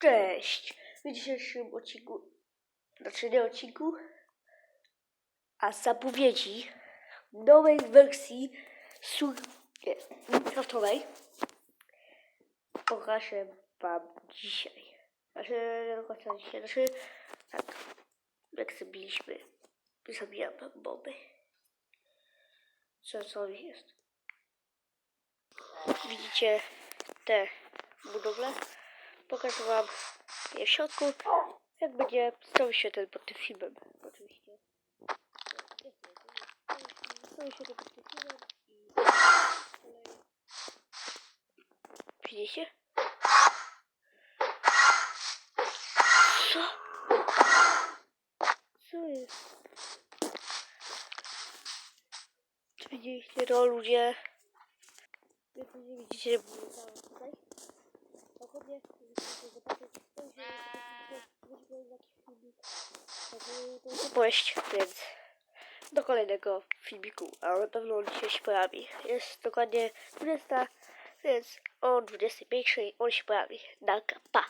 Cześć! W dzisiejszym odcinku, znaczy nie odcinku, a zapowiedzi nowej wersji Minecraftowej pokażę wam dzisiaj. Znaczy, nie do końca dzisiaj, znaczy, tak, jak zrobiliśmy, zabijam bomby. Co, co jest? Widzicie te budowle? Pokażę wam je w środku, jak będzie stały się ten pod tym filmem. Oczywiście. Stały się ten pod tym filmem i. Widzicie? Co? Co jest? Widzieliście to ludzie? Jak widzicie, bo tutaj. Opowieść, więc do kolejnego filmiku, a na pewno on dzisiaj się pojawi. Jest dokładnie 20, więc o 21 on się pojawi. Danka, pa!